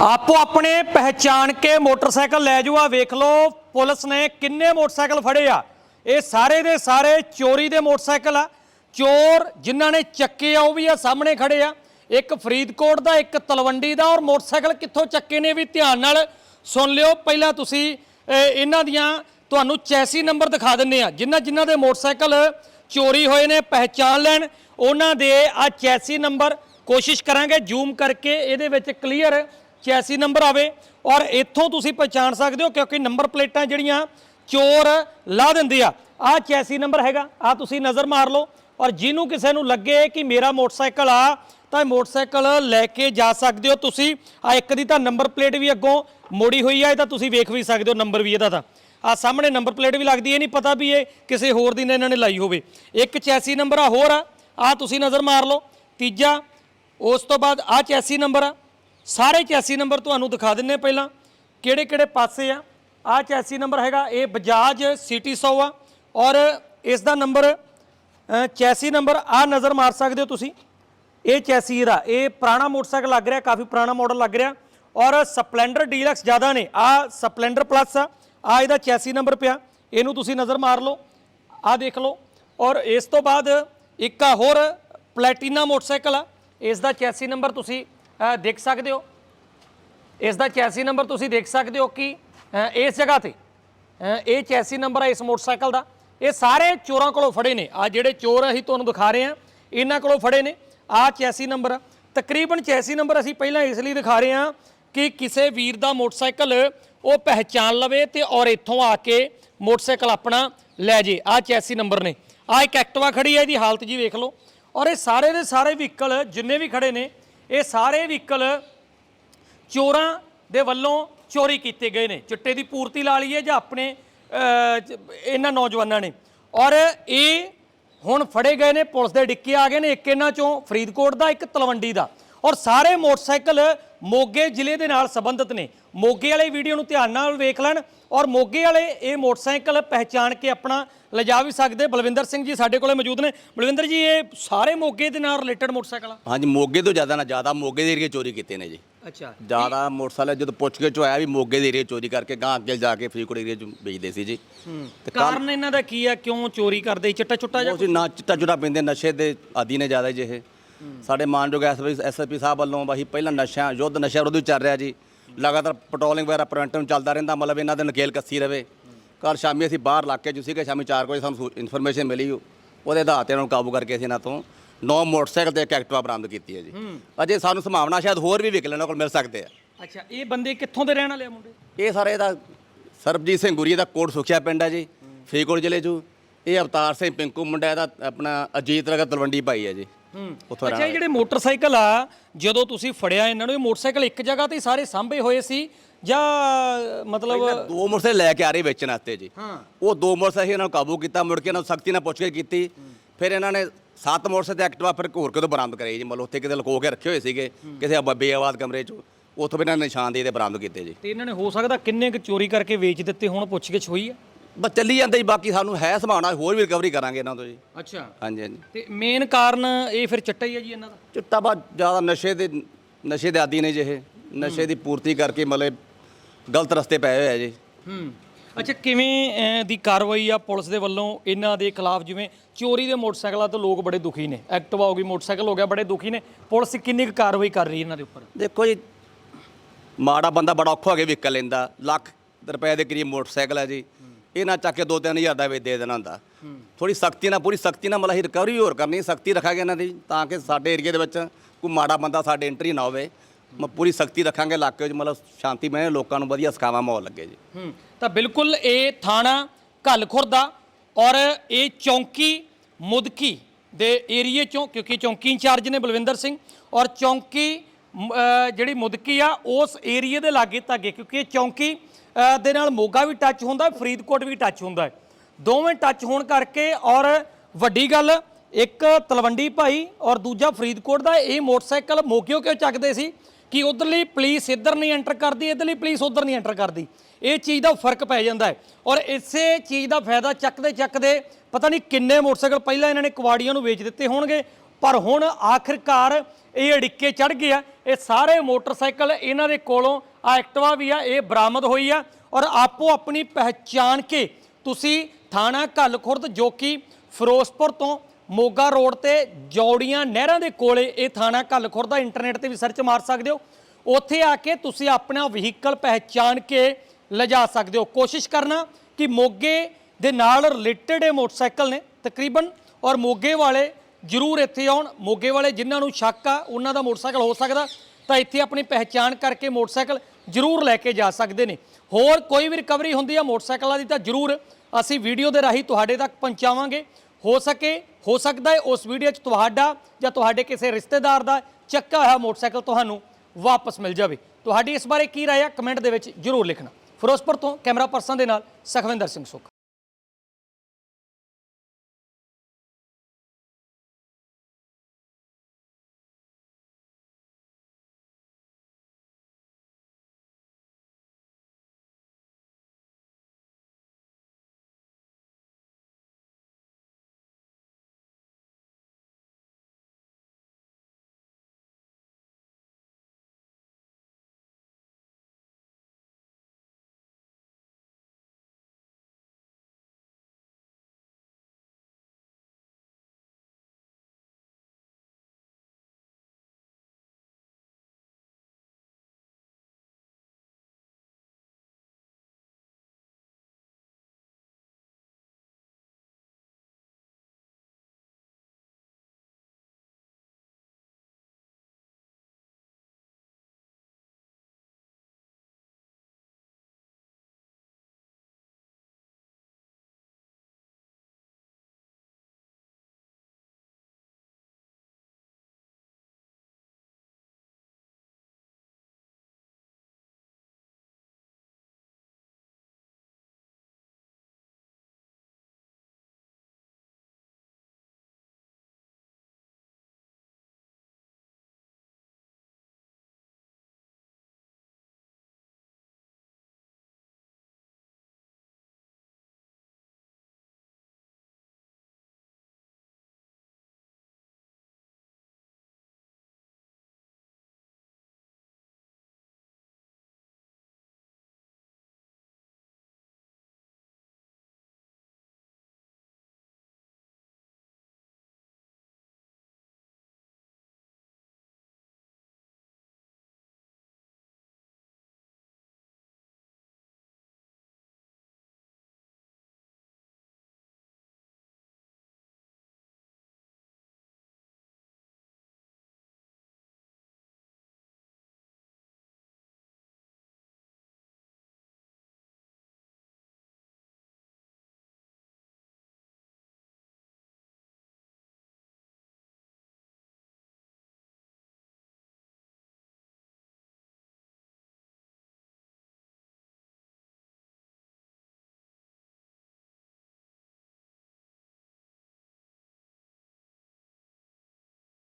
ਆਪੋ ਆਪਣੇ ਪਹਿਚਾਣ ਕੇ ਮੋਟਰਸਾਈਕਲ ਲੈ ਜਾਓ। ਆ ਵੇਖ ਲਓ, ਪੁਲਿਸ ਨੇ ਕਿੰਨੇ ਮੋਟਰਸਾਈਕਲ ਫੜੇ ਆ। ਇਹ ਸਾਰੇ ਦੇ ਸਾਰੇ ਚੋਰੀ ਦੇ ਮੋਟਰਸਾਈਕਲ ਆ। ਚੋਰ ਜਿਨ੍ਹਾਂ ਨੇ ਚੱਕੇ ਆ, ਉਹ ਵੀ ਆ ਸਾਹਮਣੇ ਖੜੇ ਆ। ਇੱਕ ਫਰੀਦਕੋਟ ਦਾ, ਇੱਕ ਤਲਵੰਡੀ ਦਾ ਔਰ ਮੋਟਰਸਾਈਕਲ ਕਿੱਥੋਂ ਚੱਕੇ ਨੇ ਵੀ ਧਿਆਨ ਨਾਲ ਸੁਣ ਲਿਓ। ਪਹਿਲਾਂ ਤੁਸੀਂ ਇਹਨਾਂ ਦੀਆਂ ਤੁਹਾਨੂੰ ਚੈਸੀ ਨੰਬਰ ਦਿਖਾ ਦਿੰਨੇ ਆ ਜਿਨ੍ਹਾਂ ਜਿਨ੍ਹਾਂ ਦੇ ਮੋਟਰਸਾਈਕਲ ਚੋਰੀ ਹੋਏ ਨੇ ਪਹਿਚਾਨ ਲੈਣ, ਉਹਨਾਂ ਦੇ ਆ ਚੈਸੀ ਨੰਬਰ। ਕੋਸ਼ਿਸ਼ ਕਰਾਂਗੇ ਜ਼ੂਮ ਕਰਕੇ ਇਹਦੇ ਵਿੱਚ ਕਲੀਅਰ ਚੈਸੀ ਨੰਬਰ ਆਵੇ ਔਰ ਇੱਥੋਂ ਤੁਸੀਂ ਪਛਾਣ ਸਕਦੇ ਹੋ ਕਿਉਂਕਿ ਨੰਬਰ ਪਲੇਟਾਂ ਜਿਹੜੀਆਂ ਚੋਰ ਲਾ ਦਿੰਦੇ ਆ। ਆ ਚੈਸੀ ਨੰਬਰ ਹੈਗਾ ਆ ਤੁਸੀਂ ਨਜ਼ਰ ਮਾਰ ਲਓ ਔਰ ਜਿਹਨੂੰ ਕਿਸੇ ਨੂੰ ਲੱਗੇ ਕਿ ਮੇਰਾ ਮੋਟਰਸਾਈਕਲ ਆ, ਤਾਂ ਮੋਟਰਸਾਈਕਲ ਲੈ ਕੇ ਜਾ ਸਕਦੇ ਹੋ ਤੁਸੀਂ। ਆ ਇੱਕ ਦੀ ਤਾਂ ਨੰਬਰ ਪਲੇਟ ਵੀ ਅੱਗੋਂ ਮੋੜੀ ਹੋਈ ਆ, ਇਹ ਤਾਂ ਤੁਸੀਂ ਵੇਖ ਵੀ ਸਕਦੇ ਹੋ ਨੰਬਰ ਵੀ ਇਹਦਾ ਤਾਂ। ਆ ਸਾਹਮਣੇ ਨੰਬਰ ਪਲੇਟ ਵੀ ਲੱਗਦੀ ਇਹ ਨਹੀਂ ਪਤਾ ਵੀ ਇਹ ਕਿਸੇ ਹੋਰ ਦੀ ਨੇ ਇਹਨਾਂ ਨੇ ਲਾਈ ਹੋਵੇ। ਇੱਕ ਚੈਸੀ ਨੰਬਰ ਆ, ਹੋਰ ਆ ਆ ਤੁਸੀਂ ਨਜ਼ਰ ਮਾਰ ਲਓ। ਤੀਜਾ, ਉਸ ਤੋਂ ਬਾਅਦ ਆ ਚੈਸੀ ਨੰਬਰ ਆ। ਸਾਰੇ ਚੈਸੀ ਨੰਬਰ ਤੁਹਾਨੂੰ ਦਿਖਾ ਦਿੰਨੇ ਪਹਿਲਾਂ। ਕਿਹੜੇ ਕਿਹੜੇ ਪਾਸੇ ਆ? ਆ ਚੈਸੀ ਨੰਬਰ ਹੈਗਾ ਇਹ ਬਜਾਜ ਸਿਟੀ 100 ਆ। ਔਰ ਇਸ ਦਾ ਨੰਬਰ ਅ, ਚੈਸੀ ਨੰਬਰ ਆ ਨਜ਼ਰ ਮਾਰ ਸਕਦੇ ਹੋ ਤੁਸੀਂ। ਇਹ ਚੈਸੀ ਦਾ ਇਹ ਪੁਰਾਣਾ ਮੋਟਰਸਾਈਕਲ ਲੱਗ ਰਿਹਾ ਕਾਫੀ ਪੁਰਾਣਾ ਮਾਡਲ ਲੱਗ ਰਿਹਾ। ਔਰ ਸਪਲੈਂਡਰ ਡੀਲਕਸ ਜ਼ਿਆਦਾ ਨੇ ਆ ਸਪਲੈਂਡਰ ਪਲੱਸ ਆ ਆ ਇਹਦਾ ਚੈਸੀ ਨੰਬਰ ਪਿਆ। ਇਹਨੂੰ ਤੁਸੀਂ ਨਜ਼ਰ ਮਾਰ ਲਓ ਆ ਦੇਖ ਲਓ। ਔਰ ਇਸ ਤੋਂ ਬਾਅਦ ਇੱਕ ਆ ਹੋਰ ਪਲੈਟੀਨਾ ਮੋਟਰਸਾਈਕਲ ਆ ਇਸ ਦਾ ਚੈਸੀ ਨੰਬਰ ਤੁਸੀਂ ਦੇਖ ਸਕਦੇ ਹੋ। ਇਸ ਦਾ ਚੈਸੀ ਨੰਬਰ ਤੁਸੀਂ ਦੇਖ ਸਕਦੇ ਹੋ ਕਿ ਇਸ ਜਗ੍ਹਾ ਤੇ ਇਹ ਚੈਸੀ ਨੰਬਰ ਹੈ ਇਸ ਮੋਟਰਸਾਈਕਲ ਦਾ। ਇਹ ਸਾਰੇ ਚੋਰਾਂ ਕੋਲੋਂ ਫੜੇ ਨੇ। ਆ ਜਿਹੜੇ ਚੋਰ ਅਸੀਂ ਤੁਹਾਨੂੰ ਦਿਖਾ ਰਹੇ ਹਾਂ, ਇਹਨਾਂ ਕੋਲੋਂ ਫੜੇ ਨੇ। ਆ ਚੈਸੀ ਨੰਬਰ ਤਕਰੀਬਨ ਚੈਸੀ ਨੰਬਰ ਅਸੀਂ ਪਹਿਲਾਂ ਇਸ ਲਈ ਦਿਖਾ ਰਹੇ ਹਾਂ ਕਿ ਕਿਸੇ ਵੀਰ ਦਾ ਮੋਟਰਸਾਈਕਲ ਉਹ ਪਹਿਚਾਨ ਲਵੇ ਤੇ ਔਰ ਇੱਥੋਂ ਆ ਕੇ ਮੋਟਰਸਾਈਕਲ ਆਪਣਾ ਲੈ ਜੇ। ਆ ਚੈਸੀ ਨੰਬਰ ਨੇ। ਆ ਇੱਕ ਐਕਟਿਵਾ ਖੜੀ ਹੈ ਇਹਦੀ ਹਾਲਤ ਜੀ ਵੇਖ ਲਓ। ਔਰ ਇਹ ਸਾਰੇ ਦੇ ਸਾਰੇ ਵਹੀਕਲ ਜਿੰਨੇ ਵੀ ਖੜੇ ਨੇ ਇਹ ਸਾਰੇ ਵਹੀਕਲ ਚੋਰਾਂ ਦੇ ਵੱਲੋਂ ਚੋਰੀ ਕੀਤੇ ਗਏ ਨੇ। ਚਿੱਟੇ ਦੀ ਪੂਰਤੀ ਲਾ ਲਈਏ ਜਾਂ ਆਪਣੇ ਇਹਨਾਂ ਨੌਜਵਾਨਾਂ ਨੇ। ਔਰ ਇਹ ਹੁਣ ਫੜੇ ਗਏ ਨੇ, ਪੁਲਿਸ ਦੇ ਡਿੱਕੇ ਆ ਗਏ ਨੇ, ਇੱਕ ਇਹਨਾਂ ਚੋਂ ਫਰੀਦਕੋਟ ਦਾ, ਇੱਕ ਤਲਵੰਡੀ ਦਾ। ਔਰ ਸਾਰੇ ਮੋਟਰਸਾਈਕਲ ਮੋਗੇ ਜ਼ਿਲ੍ਹੇ ਦੇ ਨਾਲ ਸੰਬੰਧਿਤ ਨੇ। ਮੋਗੇ ਵਾਲੇ ਵੀਡੀਓ ਨੂੰ ਧਿਆਨ ਨਾਲ ਵੇਖ ਲੈਣ ਔਰ ਮੋਗੇ ਵਾਲੇ ਇਹ ਮੋਟਰਸਾਈਕਲ ਪਹਿਚਾਣ ਕੇ ਆਪਣਾ ਲਿਜਾ ਵੀ ਸਕਦੇ। ਬਲਵਿੰਦਰ ਸਿੰਘ ਜੀ ਸਾਡੇ ਕੋਲੇ ਮੌਜੂਦ ਨੇ। ਬਲਵਿੰਦਰ ਜੀ ਇਹ ਸਾਰੇ ਮੋਗੇ ਦੇ ਨਾਲ ਰਿਲੇਟਡ ਮੋਟਰਸਾਈਕਲ ਆ? ਹਾਂਜੀ ਮੋਗੇ ਤੋਂ ਜ਼ਿਆਦਾ ਨਾ ਜ਼ਿਆਦਾ ਮੋਗੇ ਦੇ ਏਰੀਏ ਚੋਰੀ ਕੀਤੇ ਨੇ ਜੀ। ਅੱਛਾ। ਜ਼ਿਆਦਾ ਮੋਟਰਸਾਈਕਲ ਜਦੋਂ ਪੁੱਛ ਕੇ ਚੋਂ ਆਇਆ ਵੀ ਮੋਗੇ ਦੇ ਏਰੀਏ ਚੋਰੀ ਕਰਕੇ ਗਾਂ ਅੱਗੇ ਜਾ ਕੇ ਫਰੀਦਕੋਟ ਏਰੀਏ ਚ ਵੇਚਦੇ ਸੀ ਜੀ। ਤੇ ਕਾਰਨ ਇਹਨਾਂ ਦਾ ਕੀ ਆ? ਕਿਉਂ ਚੋਰੀ ਕਰਦੇ? ਚਿੱਟਾ ਚੁੱਟਾ ਜਾਂ ਉਹ ਜੀ ਨਾ ਚਿੱਟਾ ਚੁੱਟਾ ਪਿੰਦੇ ਨਸ਼ੇ ਦੇ ਆਦੀ ਨੇ ਜ਼ਿਆਦਾ ਜੀ ਇਹ। ਸਾਡੇ ਮਾਨਯੋਗ ਐਸਐਸਪੀ ਸਾਹਿਬ ਵੱਲੋਂ ਅਸੀਂ ਪਹਿਲਾਂ ਨਸ਼ਾ ਯੁੱਧ ਨਸ਼ਾ ਵਿਰੋਧੀ ਚੱਲ ਰਿਹਾ ਜੀ। ਲਗਾਤਾਰ ਪੈਟਰੋਲਿੰਗ ਵਗੈਰਾ ਪ੍ਰੀਵੈਂਟਿਵ ਚੱਲਦਾ ਰਹਿੰਦਾ ਮਤਲਬ ਇਹਨਾਂ ਦੇ ਨਕੇਲ ਕੱਸੀ ਰਵੇ। ਕੱਲ ਸ਼ਾਮੀ ਅਸੀਂ ਬਾਹਰ ਇਲਾਕੇ 'ਚ ਸੀਗੇ ਸ਼ਾਮੀ 4 ਵਜੇ ਸਾਨੂੰ ਇਨਫੋਰਮੇਸ਼ਨ ਮਿਲੀ ਉਹਦੇ ਆਧਾਰ ਤੇ ਇਹਨਾਂ ਨੂੰ ਕਾਬੂ ਕਰਕੇ ਅਸੀਂ ਇਹਨਾਂ ਤੋਂ ਨੌ ਮੋਟਰਸਾਈਕਲ ਤੇ ਇੱਕ ਐਕਟਿਵਾ ਬਰਾਮਦ ਕੀਤੀ ਹੈ ਜੀ। ਅਜੇ ਸਾਨੂੰ ਸੰਭਾਵਨਾ ਸ਼ਾਇਦ ਹੋਰ ਵੀ ਵਿਕਲਣ ਕੋਲ ਮਿਲ ਸਕਦੇ ਆ। ਅੱਛਾ ਇਹ ਬੰਦੇ ਕਿੱਥੋਂ ਦੇ ਰਹਿਣ ਵਾਲੇ ਆ ਮੁੰਡੇ? ਇਹ ਸਾਰੇ ਦਾ ਸਰਬਜੀਤ ਸਿੰਘ ਗੁਰੀ ਦਾ ਕੋਟ ਸੁਖਿਆ ਪਿੰਡ ਹੈ ਜੀ ਫਰੀਦਕੋਟ ਜ਼ਿਲ੍ਹੇ 'ਚ। ਇਹ ਅਵਤਾਰ ਸਿੰਘ ਪਿੰਕੂ ਮੁੰਡਾ ਇਹਦਾ ਆਪਣਾ ਅਜੀਤ ਰਗਾ ਤਲਵੰਡੀ ਭਾਈ ਹੈ ਜੀ। ਉੱਥੋਂ ਅੱਛਾ ਇਹ ਜਿਹੜੇ ਮੋਟਰਸਾਈਕਲ ਆ ਜਦੋਂ ਤੁਸੀਂ ਫੜਿਆ ਇਹਨਾਂ ਨੂੰ ਇਹ ਮੋਟਰਸਾਈਕਲ ਇੱਕ ਜਗ੍ਹਾ ਤੇ ਹੀ ਸਾਰੇ ਸਾਂਭੇ ਹੋਏ ਸੀ? ਜਾਂ ਮਤਲਬ ਪਹਿਲਾਂ ਦੋ ਮੋਟਰਸਾਈਕਲ ਲੈ ਕੇ ਆ ਰਹੇ ਵੇਚਣ ਵਾਸਤੇ ਜੀ। ਹਾਂ। ਉਹ ਦੋ ਮੋਟਰਸਾਈਕਲ ਇਹਨਾਂ ਨੂੰ ਕਾਬੂ ਕੀਤਾ ਮੁੜ ਕੇ ਇਹਨਾਂ ਨੂੰ ਸਖਤੀ ਨਾਲ ਪੁੱਛ ਕੇ ਕੀਤੀ। ਫਿਰ ਇਹਨਾਂ ਨੇ ਸੱਤ ਮੋਟਰਸਾਈਕਲ ਤੇ ਐਕਟਿਵਾ ਫਿਰ ਹੋਰ ਕਿਤੋਂ ਬਰਾਮਦ ਕਰਾਈ ਜੀ। ਮਤਲਬ ਉੱਥੇ ਕਿਤੇ ਲੁਕੋ ਕੇ ਰੱਖੇ ਹੋਏ ਸੀਗੇ ਕਿਸੇ ਬੇਆਵਾਜ਼ ਕਮਰੇ 'ਚ। ਉੱਥੋਂ ਵੀ ਇਹਨਾਂ ਨੇ ਨਿਸ਼ਾਨਦੇਹੀ ਤੇ ਬਰਾਮਦ ਕੀਤੇ ਜੀ। ਤੇ ਇਹਨਾਂ ਨੇ ਹੋ ਸਕਦਾ ਕਿੰਨੇ ਕੁ ਚੋਰੀ ਕਰਕੇ ਵੇਚ ਦਿੱਤੇ ਹੁਣ ਪੁੱਛਗਿੱਛ ਹੋਈ ਆ? ਬਸ ਚੱਲੀ ਜਾਂਦਾ ਜੀ ਬਾਕੀ ਸਾਨੂੰ ਹੈ ਸੰਭਾਵਨਾ ਹੋਰ ਵੀ ਰਿਕਵਰੀ ਕਰਾਂਗੇ ਇਹਨਾਂ ਤੋਂ ਜੀ। ਅੱਛਾ। ਹਾਂਜੀ ਹਾਂਜੀ। ਤੇ ਮੇਨ ਕਾਰਨ ਇਹ ਫਿਰ ਚਿੱਟਾ ਹੀ ਆ ਜੀ ਇਹਨਾਂ ਦਾ? ਚਿੱਟਾ ਬਾ ਜ਼ਿਆਦਾ ਨਸ਼ੇ ਦੇ ਨਸ਼ੇ ਦੇ ਆਦੀ ਨੇ ਜੇ ਇਹ। ਨਸ਼ੇ ਦੀ ਪੂਰਤੀ ਕਰਕੇ ਮਤਲਬ ਗਲਤ ਰਸਤੇ ਪਏ ਹੋਏ ਆ ਜੀ। ਹੂੰ। ਅੱਛਾ ਕਿਵੇਂ ਅਹ, ਦੀ ਕਾਰਵਾਈ ਆ ਪੁਲਿਸ ਦੇ ਵੱਲੋਂ? ਇਹਨਾਂ ਦੇ ਖਿਲਾਫ ਜਿਵੇਂ ਚੋਰੀ ਦੇ ਮੋਟਰਸਾਈਕਲਾਂ ਤੋਂ ਲੋਕ ਬੜੇ ਦੁਖੀ ਨੇ। ਐਕਟਿਵਾ ਹੋ ਗਈ ਮੋਟਰਸਾਈਕਲ ਹੋ ਗਿਆ ਬੜੇ ਦੁਖੀ ਨੇ। ਪੁਲਿਸ ਕਿੰਨੀ ਕੁ ਕਾਰਵਾਈ ਕਰ ਰਹੀ ਹੈ ਇਹਨਾਂ ਦੇ ਉੱਪਰ? ਦੇਖੋ ਜੀ ਮਾੜਾ ਬੰਦਾ ਬੜਾ ਔਖਾ ਹੋ ਕੇ ਵਿਕਲ ਲੈਂਦਾ। ਲੱਖ ਰੁਪਏ ਦੇ ਕਰੀਬ ਮੋਟਰਸਾਈਕਲ ਹੈ ਜੀ। ਇਹ ਨਾ ਚੱਕ ਕੇ 2-3000 ਦਾ ਵੀ ਦੇ ਦੇਣਾ ਹੁੰਦਾ। ਥੋੜੀ ਸਖਤੀ ਨਾਲ, ਪੂਰੀ ਸਖਤੀ ਨਾਲ ਮਤਲਬ ਅਸੀਂ ਰਿਕਵਰੀ ਹੋਰ ਕਰਨੀ, ਸਖਤੀ ਰੱਖਾਂਗੇ ਇਹਨਾਂ ਦੀ, ਤਾਂ ਕਿ ਸਾਡੇ ਏਰੀਏ ਦੇ ਵਿੱਚ ਕੋਈ ਮਾੜਾ ਬੰਦਾ ਸਾਡੇ ਐਂਟਰੀ ਨਾ ਹੋਵੇ। ਮੈਂ ਪੂਰੀ ਸਖਤੀ ਰੱਖਾਂਗੇ, ਇਲਾਕੇ ਵਿੱਚ ਮਤਲਬ ਸ਼ਾਂਤੀ ਮੈਂ ਲੋਕਾਂ ਨੂੰ ਵਧੀਆ ਸਖਾਵਾ ਮਾਹੌਲ ਲੱਗੇ ਜੀ। ਹੂੰ, ਤਾਂ ਬਿਲਕੁਲ ਇਹ ਥਾਣਾ ਘੱਲਖੁਰ ਦਾ ਔਰ ਇਹ ਚੌਂਕੀ ਮੁਦਕੀ ਦੇ ਏਰੀਏ ਚੋਂ, ਕਿਉਂਕਿ ਚੌਂਕੀ ਇੰਚਾਰਜ ਨੇ ਬਲਵਿੰਦਰ ਸਿੰਘ, ਔਰ ਚੌਂਕੀ ਜਿਹੜੀ ਮੁਦਕੀ ਆ, ਉਸ ਏਰੀਏ ਦੇ ਲਾਗੇ ਧਾਗੇ, ਕਿਉਂਕਿ ਇਹ ਚੌਂਕੀ ਦੇ ਨਾਲ ਮੋਗਾ ਵੀ ਟੱਚ ਹੁੰਦਾ ਫਰੀਦਕੋਟ ਵੀ ਟੱਚ ਹੁੰਦਾ ਦੋਵੇਂ ਟੱਚ ਹੋਣ ਕਰਕੇ ਔਰ ਵੱਡੀ ਗੱਲ, ਇੱਕ ਤਲਵੰਡੀ ਭਾਈ ਔਰ ਦੂਜਾ ਫਰੀਦਕੋਟ ਦਾ, ਇਹ ਮੋਟਰਸਾਈਕਲ ਮੋਕਿਓ ਕਿਉਂ ਚੱਕਦੇ ਸੀ? ਕਿ ਉਧਰਲੀ ਪੁਲਿਸ ਇੱਧਰ ਨਹੀਂ ਐਂਟਰ ਕਰਦੀ, ਇਧਰਲੀ ਪੁਲਿਸ ਉਧਰ ਨਹੀਂ ਐਂਟਰ ਕਰਦੀ। ਇਹ ਚੀਜ਼ ਦਾ ਫ਼ਰਕ ਪੈ ਜਾਂਦਾ ਹੈ। ਔਰ ਇਸੇ ਚੀਜ਼ ਦਾ ਫਾਇਦਾ ਚੱਕਦੇ ਚੱਕਦੇ ਪਤਾ ਨਹੀਂ ਕਿੰਨੇ ਮੋਟਰਸਾਈਕਲ ਪਹਿਲਾਂ ਇਹਨਾਂ ਨੇ ਕੁਵਾੜੀਆਂ ਨੂੰ ਵੇਚ ਦਿੱਤੇ ਹੋਣਗੇ, ਪਰ ਹੁਣ ਆਖਿਰਕਾਰ ਇਹ ਅੜਿੱਕੇ ਚੜ ਗਏ ਆ। ਇਹ ਸਾਰੇ ਮੋਟਰਸਾਈਕਲ ਇਹਨਾਂ ਦੇ ਕੋਲੋਂ ਆ ਐਕਟਿਵਾ ਵੀ ਆ, ਇਹ ਬਰਾਮਦ ਹੋਈ ਆ ਔਰ ਆਪੋ ਆਪਣੀ ਪਹਿਚਾਣ ਕੇ ਤੁਸੀਂ ਥਾਣਾ ਘੱਲ ਖੁਰਦ ਜੋ ਕਿ ਫਿਰੋਜ਼ਪੁਰ ਤੋਂ ਮੋਗਾ ਰੋਡ ਤੇ ਜੌੜੀਆਂ ਨਹਿਰਾਂ ਦੇ ਕੋਲੇ ਇਹ ਥਾਣਾ ਘੱਲ ਖੁਰਦ ਦਾ ਇੰਟਰਨੈਟ ਤੇ ਵੀ ਸਰਚ ਮਾਰ ਸਕਦੇ ਹੋ। ਉੱਥੇ ਆ ਕੇ ਤੁਸੀਂ ਆਪਣਾ ਵਹੀਕਲ ਪਹਿਚਾਣ ਕੇ ਲਿਜਾ ਸਕਦੇ ਹੋ। ਕੋਸ਼ਿਸ਼ ਕਰਨਾ ਕਿ ਮੋਗੇ ਦੇ ਨਾਲ ਰਿਲੇਟਡ ਇਹ ਮੋਟਰਸਾਈਕਲ ਨੇ ਤਕਰੀਬਨ ਔਰ ਮੋਗੇ ਵਾਲੇ ਜ਼ਰੂਰ ਇੱਥੇ ਆਉਣ। ਮੋਗੇ ਵਾਲੇ ਜਿਨ੍ਹਾਂ ਨੂੰ ਸ਼ੱਕ ਆ, ਉਹਨਾਂ ਦਾ ਮੋਟਰਸਾਈਕਲ ਹੋ ਸਕਦਾ, ਤਾਂ ਇੱਥੇ ਆਪਣੀ ਪਹਿਚਾਣ ਕਰਕੇ ਮੋਟਰਸਾਈਕਲ ਜ਼ਰੂਰ ਲੈ ਕੇ ਜਾ ਸਕਦੇ ਨੇ। ਹੋਰ ਕੋਈ ਵੀ ਰਿਕਵਰੀ ਹੁੰਦੀ ਆ ਮੋਟਰਸਾਈਕਲਾਂ ਦੀ ਤਾਂ ਜ਼ਰੂਰ ਅਸੀਂ ਵੀਡੀਓ ਦੇ ਰਾਹੀਂ ਤੁਹਾਡੇ ਤੱਕ ਪਹੁੰਚਾਵਾਂਗੇ। ਹੋ ਸਕੇ, ਹੋ ਸਕਦਾ ਹੈ ਉਸ ਵੀਡੀਓ 'ਚ ਤੁਹਾਡਾ ਜਾਂ ਤੁਹਾਡੇ ਕਿਸੇ ਰਿਸ਼ਤੇਦਾਰ ਦਾ ਚੱਕਾ ਹੋਇਆ ਮੋਟਰਸਾਈਕਲ ਤੁਹਾਨੂੰ ਵਾਪਸ ਮਿਲ ਜਾਵੇ। ਤੁਹਾਡੀ ਇਸ ਬਾਰੇ ਕੀ ਰਾਏ ਆ, ਕਮੈਂਟ ਦੇ ਵਿੱਚ ਜ਼ਰੂਰ ਲਿਖਣਾ। ਫਿਰੋਜ਼ਪੁਰ ਤੋਂ ਕੈਮਰਾ ਪਰਸਨ ਦੇ ਨਾਲ ਸਖਵਿੰਦਰ ਸਿੰਘ ਸੁੱਖ।